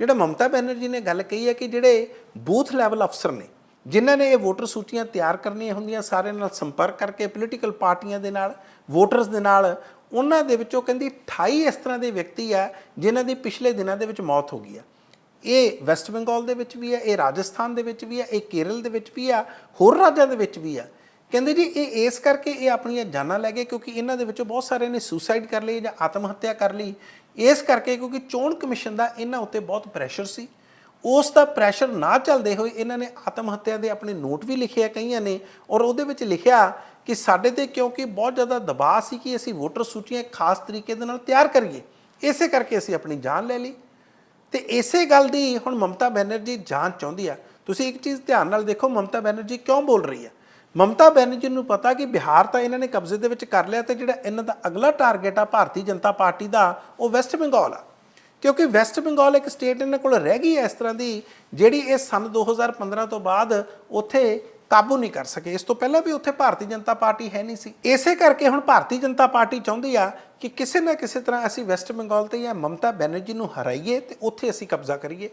ਜਿਹੜਾ ਮਮਤਾ ਬੈਨਰਜੀ ਨੇ ਗੱਲ ਕਹੀ ਹੈ ਕਿ ਜਿਹੜੇ ਬੂਥ ਲੈਵਲ ਅਫਸਰ ਨੇ, ਜਿਨ੍ਹਾਂ ਨੇ ਇਹ ਵੋਟਰ ਸੂਚੀਆਂ ਤਿਆਰ ਕਰਨੀਆਂ ਹੁੰਦੀਆਂ ਸਾਰਿਆਂ ਨਾਲ ਸੰਪਰਕ ਕਰਕੇ ਪੋਲੀਟੀਕਲ ਪਾਰਟੀਆਂ ਦੇ ਨਾਲ ਵੋਟਰਸ ਦੇ ਨਾਲ, ਉਹਨਾਂ ਦੇ ਵਿੱਚੋਂ ਕਹਿੰਦੀ 28 ਇਸ ਤਰ੍ਹਾਂ ਦੇ ਵਿਅਕਤੀ ਆ ਜਿਨ੍ਹਾਂ ਦੀ ਪਿਛਲੇ ਦਿਨਾਂ ਦੇ ਵਿੱਚ ਮੌਤ ਹੋ ਗਈ ਆ। ਇਹ ਵੈਸਟ ਬੰਗਾਲ ਦੇ ਵਿੱਚ ਵੀ ਆ, ਇਹ ਰਾਜਸਥਾਨ ਦੇ ਵਿੱਚ ਵੀ ਆ, ਇਹ ਕੇਰਲ ਦੇ ਵਿੱਚ ਵੀ ਆ, ਹੋਰ ਰਾਜਾਂ ਦੇ ਵਿੱਚ ਵੀ ਆ। ਕਹਿੰਦੇ ਜੀ, ਇਹ ਇਸ ਕਰਕੇ ਇਹ ਆਪਣੀਆਂ ਜਾਨਾਂ ਲੈ ਗਏ ਕਿਉਂਕਿ ਇਹਨਾਂ ਦੇ ਵਿੱਚੋਂ ਬਹੁਤ ਸਾਰਿਆਂ ਨੇ ਸੁਸਾਈਡ ਕਰ ਲਈ ਜਾਂ ਆਤਮ ਹੱਤਿਆ ਕਰ ਲਈ। ਇਸ ਕਰਕੇ ਕਿਉਂਕਿ ਚੋਣ ਕਮਿਸ਼ਨ ਦਾ ਇਹਨਾਂ ਉੱਤੇ ਬਹੁਤ ਪ੍ਰੈਸ਼ਰ ਸੀ। ਉਸ ਦਾ ਪ੍ਰੈਸ਼ਰ ਨਾ ਚੱਲਦੇ ਹੋਏ ਇਹਨਾਂ ਨੇ ਆਤਮ ਹੱਤਿਆ ਦੇ ਆਪਣੇ ਨੋਟ ਵੀ ਲਿਖੇ ਆ ਕਈਆਂ ਨੇ ਔਰ ਉਹਦੇ ਵਿੱਚ ਲਿਖਿਆ ਕਿ ਸਾਡੇ ਤੇ ਕਿਉਂਕਿ ਬਹੁਤ ਜ਼ਿਆਦਾ ਦਬਾਅ ਸੀ ਕਿ ਅਸੀਂ ਵੋਟਰ ਸੂਚੀਆਂ ਖਾਸ ਤਰੀਕੇ ਦੇ ਨਾਲ ਤਿਆਰ ਕਰੀਏ। ਇਸੇ ਕਰਕੇ ਅਸੀਂ ਆਪਣੀ ਜਾਨ ਲੈ ਲਈ। ਤੇ ਇਸੇ ਗੱਲ ਦੀ ਹੁਣ ਮਮਤਾ ਬੈਨਰਜੀ ਜਾਂਚ ਚਾਹੁੰਦੀ ਆ। ਤੁਸੀਂ ਇੱਕ ਚੀਜ਼ ਧਿਆਨ ਨਾਲ ਦੇਖੋ, ਮਮਤਾ ਬੈਨਰਜੀ ਕਿਉਂ ਬੋਲ ਰਹੀ ਹੈ ਮਮਤਾ ਬੈਨਰਜੀ ਨੂੰ ਪਤਾ ਕਿ ਬਿਹਾਰ ਤਾਂ ਇਹਨਾਂ ਨੇ ਕਬਜ਼ੇ ਦੇ ਵਿੱਚ ਕਰ ਲਿਆ ਤੇ ਜਿਹੜਾ ਇਹਨਾਂ ਦਾ ਅਗਲਾ ਟਾਰਗੇਟ ਆ ਭਾਰਤੀ ਜਨਤਾ ਪਾਰਟੀ ਦਾ, ਉਹ ਵੈਸਟ ਬੰਗਾਲ ਆ। ਕਿਉਂਕਿ ਵੈਸਟ ਬੰਗਾਲ ਇੱਕ ਸਟੇਟ ਇਹਨਾਂ ਕੋਲ ਰਹਿ ਗਈ ਹੈ ਇਸ ਤਰ੍ਹਾਂ ਦੀ, ਜਿਹੜੀ ਇਹ ਸਨ 2015 ਤੋਂ ਬਾਅਦ ਉੱਥੇ ਕਾਬੂ ਨਹੀਂ ਕਰ ਸਕੇ। ਇਸ ਤੋਂ ਪਹਿਲਾਂ ਵੀ ਉੱਥੇ ਭਾਰਤੀ ਜਨਤਾ ਪਾਰਟੀ ਹੈ ਨਹੀਂ ਸੀ। ਇਸੇ ਕਰਕੇ ਹੁਣ ਭਾਰਤੀ ਜਨਤਾ ਪਾਰਟੀ ਚਾਹੁੰਦੀ ਆ ਕਿ ਕਿਸੇ ਨਾ ਕਿਸੇ ਤਰ੍ਹਾਂ ਅਸੀਂ ਵੈਸਟ ਬੰਗਾਲ ਤੇ ਜਾਂ ਮਮਤਾ ਬੈਨਰਜੀ ਨੂੰ ਹਰਾਈਏ ਤੇ ਉੱਥੇ ਅਸੀਂ ਕਬਜ਼ਾ ਕਰੀਏ।